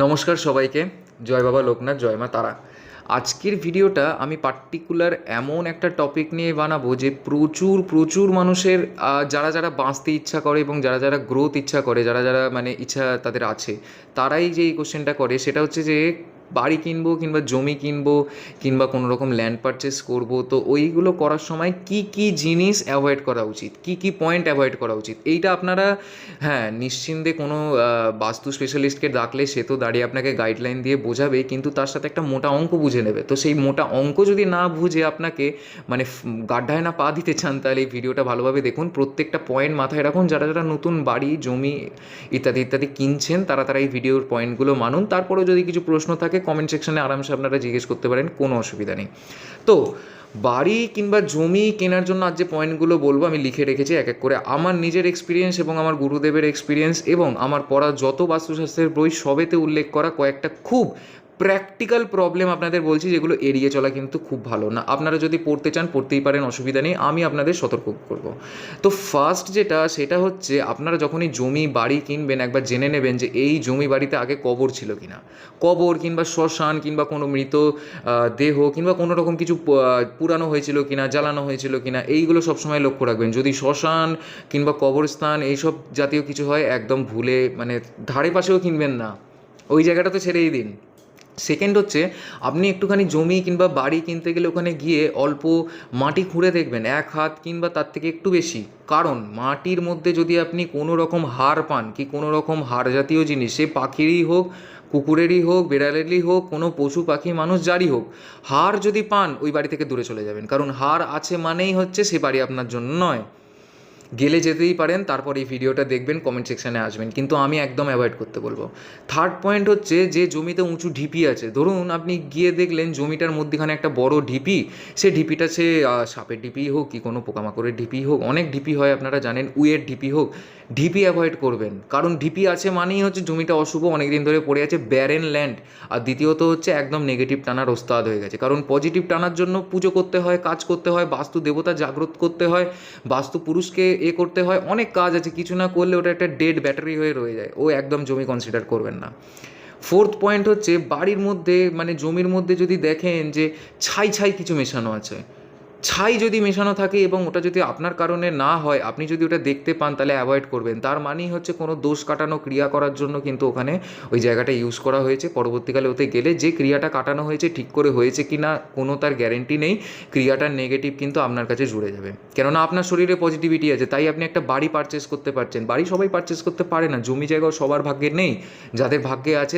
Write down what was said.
নমস্কার সবাইকে। জয় বাবা লোকনাথ, জয় মা তারা। আজকের ভিডিওটা আমি পার্টিকুলার এমন একটা টপিক নিয়ে বানাবো যে প্রচুর প্রচুর মানুষের যারা যারা বাঁচতে ইচ্ছা করে এবং যারা যারা গ্রোথ ইচ্ছা করে, যারা যারা মানে ইচ্ছা তাদের আছে, তারাই যে এই কোশ্চেনটা করে সেটা হচ্ছে যে বাড়ি কিনবো কিংবা জমি কিনবো কিংবা কোনো রকম ল্যান্ড পারচেস করব, তো ওইগুলো করার সময় কি কি জিনিস অ্যাভয়েড করা উচিত? কি কি পয়েন্ট অ্যাভয়েড করা উচিত? এইটা আপনারা হ্যাঁ নিশ্চিন্তে কোনো বাস্তু স্পেশালিস্টকে ডাকলে সে তো দাঁড়িয়ে আপনাকে গাইডলাইন দিয়ে বোঝাবে, কিন্তু তার সাথে একটা মোটা অঙ্ক বুঝে নেবে। তো সেই মোটা অঙ্ক যদি না বুঝে আপনাকে মানে গাড্ডায় না পা দিতে চান, তাহলে এই ভিডিওটা ভালোভাবে দেখুন। প্রত্যেকটা পয়েন্ট মাথায় রাখুন। যারা যারা নতুন বাড়ি, জমি ইত্যাদি ইত্যাদি কিনছেন, তারা তারা এই ভিডিওর পয়েন্টগুলো মানুন। তারপরেও যদি কিছু প্রশ্ন থাকে কমেন্ট সেকশনে আরামসে আপনারা জিজ্ঞেস করতে পারেন, কোনো অসুবিধা নেই। তো, বাড়ি কিংবা জমি কেনার জন্য আজ যে পয়েন্টগুলো বলব, আমি লিখে রেখেছি এক এক করে। আমার নিজের এক্সপিরিয়েন্স এবং আমার গুরুদেবের এক্সপিরিয়েন্স এবং আমার পড়া যত বাস্তুশাস্ত্রের বই সবেতে উল্লেখ করা কয়েকটা খুব প্র্যাকটিক্যাল প্রবলেম আপনাদের বলছি, যেগুলো এড়িয়ে চলা কিন্তু খুব ভালো না। আপনারা যদি পড়তে চান, পড়তেই পারেন, অসুবিধা নেই, আমি আপনাদের সতর্ক করব। তো ফার্স্ট যেটা, সেটা হচ্ছে আপনারা যখনই জমি বাড়ি কিনবেন, একবার জেনে নেবেন যে এই জমি বাড়িতে আগে কবর ছিল কিনা। কবর কিংবা শ্মশান কিংবা কোনো মৃত দেহ কিংবা কোনো রকম কিছু পুরানো হয়েছিল কিনা, জ্বালানো হয়েছিল কিনা, এইগুলো সবসময় লক্ষ্য রাখবেন। যদি শ্মশান কিংবা কবরস্থান এইসব জাতীয় কিছু হয়, একদম ভুলে মানে ধারে পাশেও কিনবেন না। ওই জায়গাটা তো ছেড়েই দিন। সেকেন্ড হচ্ছে, আপনি একটুখানি জমি কিংবা বাড়ি কিনতে গেলে ওখানে গিয়ে অল্প মাটি খুঁড়ে দেখবেন, এক হাত কিংবা তার থেকে একটু বেশি। কারণ মাটির মধ্যে যদি আপনি কোনো রকম হাড় পান, কি কোনো রকম হাড় জাতীয় জিনিস, সে পাখিরই হোক, কুকুরেরই হোক, বেড়ালেরই হোক, কোনো পশু পাখি, মানুষ যারই হোক হার যদি পান, ওই বাড়ি থেকে দূরে চলে যাবেন। কারণ হার আছে মানেই হচ্ছে সে বাড়ি আপনার জন্য নয়। গেলে যেতেই পারেন, তারপর এই ভিডিওটা দেখবেন কমেন্ট সেকশানে আসবেন। কিন্তু আমি একদম অ্যাভয়েড করতে বলব। থার্ড পয়েন্ট হচ্ছে যে, জমিতে উঁচু ঢিপি আছে। ধরুন আপনি গিয়ে দেখলেন জমিটার মধ্যেখানে একটা বড় ঢিপি। সে ঢিপিটা সে সাপের ঢিপি হোক কি কোনো পোকামাকড়ের ঢিপি হোক, অনেক ঢিপি হয় আপনারা জানেন, উয়ের ঢিপি হোক, ঢিপি অ্যাভয়েড করবেন। কারণ ঢিপি আছে মানেই হচ্ছে জমিটা অশুভ অনেক দিন ধরে পড়ে আছে ব্যারেন ল্যান্ড আর দ্বিতীয়ত হচ্ছে একদম নেগেটিভ টানার ওস্তাদ হয়ে গেছে। কারণ পজিটিভ টানার জন্য পুজো করতে হয়, কাজ করতে হয়, বাস্তু দেবতা জাগ্রত করতে হয়, বাস্তু পুরুষকে এ করতে হয়, অনেক কাজ আছে, কিছু না করলে ওটা একটা ডেড ব্যাটারি হয়ে রয়ে যায়, ও একদম জমি কনসিডার করবেন না। ফোর্থ পয়েন্ট হচ্ছে, বাড়ির মধ্যে মানে জমির মধ্যে যদি দেখেন যে ছাই ছাই কিছু মেশানো আছে ছাই যদি মেশানো থাকে এবং ওটা যদি আপনার কারণে না হয়, আপনি যদি ওটা দেখতে পান তাহলে অ্যাভয়েড করবেন। তার মানেই হচ্ছে কোনো দোষ কাটানো ক্রিয়া করার জন্য কিন্তু ওখানে ওই জায়গাটা ইউজ করা হয়েছে। পরবর্তীকালে ওতে গেলে যে ক্রিয়াটা কাটানো হয়েছে, ঠিক করে হয়েছে কি না কোনো তার গ্যারেন্টি নেই ক্রিয়াটার নেগেটিভ কিন্তু আপনার কাছে জুড়ে যাবে। কেননা আপনার শরীরে পজিটিভিটি আছে, তাই আপনি একটা বাড়ি পারচেস করতে পারছেন। বাড়ি সবাই পারচেস করতে পারে না, জমি জায়গাও সবার ভাগ্যে নেই, যাদের ভাগ্যে আছে